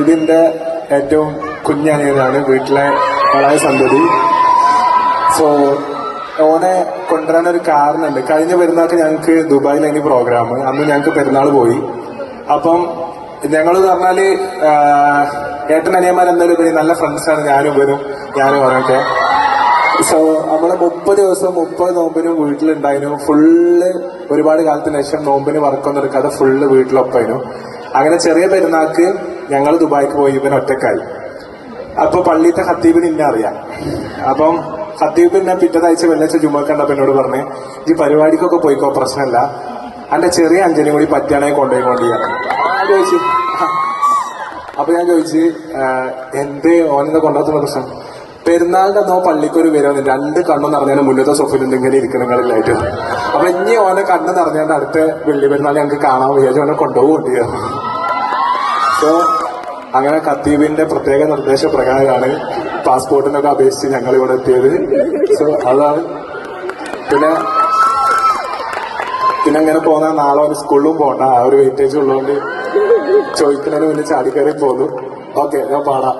ഇതിന്റെ ഏറ്റവും കുഞ്ഞനിയനാണ് വീട്ടിലെ വളരെ സന്തതി. സോ ഓനെ കൊണ്ടുവരാൻ ഒരു കാരണമുണ്ട്. കഴിഞ്ഞ പെരുന്നാൾക്ക് ഞങ്ങൾക്ക് ദുബായിലായിരുന്നു പ്രോഗ്രാം അന്ന് ഞങ്ങൾക്ക് പെരുന്നാൾ പോയി. അപ്പം ഞങ്ങൾ പറഞ്ഞാൽ ഏട്ടൻ അനിയന്മാർ എന്തായാലും ഉപരി നല്ല ഫ്രണ്ട്സാണ് ഞാനും ഇവരും ഞാനും അവനൊക്കെ സോ നമ്മൾ മുപ്പത് ദിവസം മുപ്പത് നോമ്പിനും വീട്ടിലുണ്ടായിരുന്നു. ഫുള്ള് ഒരുപാട് കാലത്തിന് ശേഷം നോമ്പിന് വർക്കൊന്നും എടുക്കാതെ ഫുള്ള് വീട്ടിലൊപ്പായിരുന്നു. അങ്ങനെ ചെറിയ പെരുന്നാൾക്ക് ഞങ്ങൾ ദുബായിക്ക് പോയി ഇവൻ ഒറ്റക്കായി. അപ്പൊ പള്ളിയിലത്തെ ഹത്തീബിന് ഇന്നെ അറിയാം. അപ്പം ഹത്തീബ് എന്നെ പിറ്റേതാഴ്ച വെള്ളിയാഴ്ച ജുമ്മ കണ്ടപ്പോ എന്നോട് പറഞ്ഞ് ഈ പരിപാടിക്കൊക്കെ പോയിക്കോ പ്രശ്നമല്ല എന്റെ ചെറിയ അഞ്ചനും കൂടി പറ്റുകയാണെങ്കിൽ കൊണ്ടുപോയി കൊണ്ടുപോയി. ചോദിച്ചു അപ്പൊ ഞാൻ ചോദിച്ചു എന്തേ? ഓനെന്താ കൊണ്ടുപോകുന്ന പ്രശ്നം? പെരുന്നാളിന്റെ അന്നോ പള്ളിക്കൊരു വരും രണ്ട് കണ്ണു നിറഞ്ഞാൽ മുന്നത്തെ സൊഫിലുണ്ട് ഇങ്ങനെ ഇരിക്കണങ്ങളിലായിട്ട് അപ്പൊ ഇനി ഓനെ കണ്ണ് നിറഞ്ഞാണ്ട് അടുത്ത വെള്ളി പെരുന്നാൾ ഞങ്ങൾക്ക് കാണാൻ വിചാരിച്ചു ഓനെ കൊണ്ടുപോകുന്നുണ്ട് സോ അങ്ങനെ ഖത്തീബിന്റെ പ്രത്യേക നിർദ്ദേശപ്രകാരമാണ് പാസ്പോർട്ടിനൊക്കെ അപേക്ഷിച്ച് ഞങ്ങൾ ഇവിടെ എത്തിയത്. സോ അതാണ്. പിന്നെ പിന്നെ അങ്ങനെ പോന്ന നാളെ ഒരു സ്കൂളിലും പോകണ്ട ആ ഒരു വെയിറ്റേജ് ഉള്ളതുകൊണ്ട് ചോദിക്കുന്നതിന് മുന്നേ ചാടിക്കയറി പോന്നു. ഓക്കെ ഞാൻ പാടാം.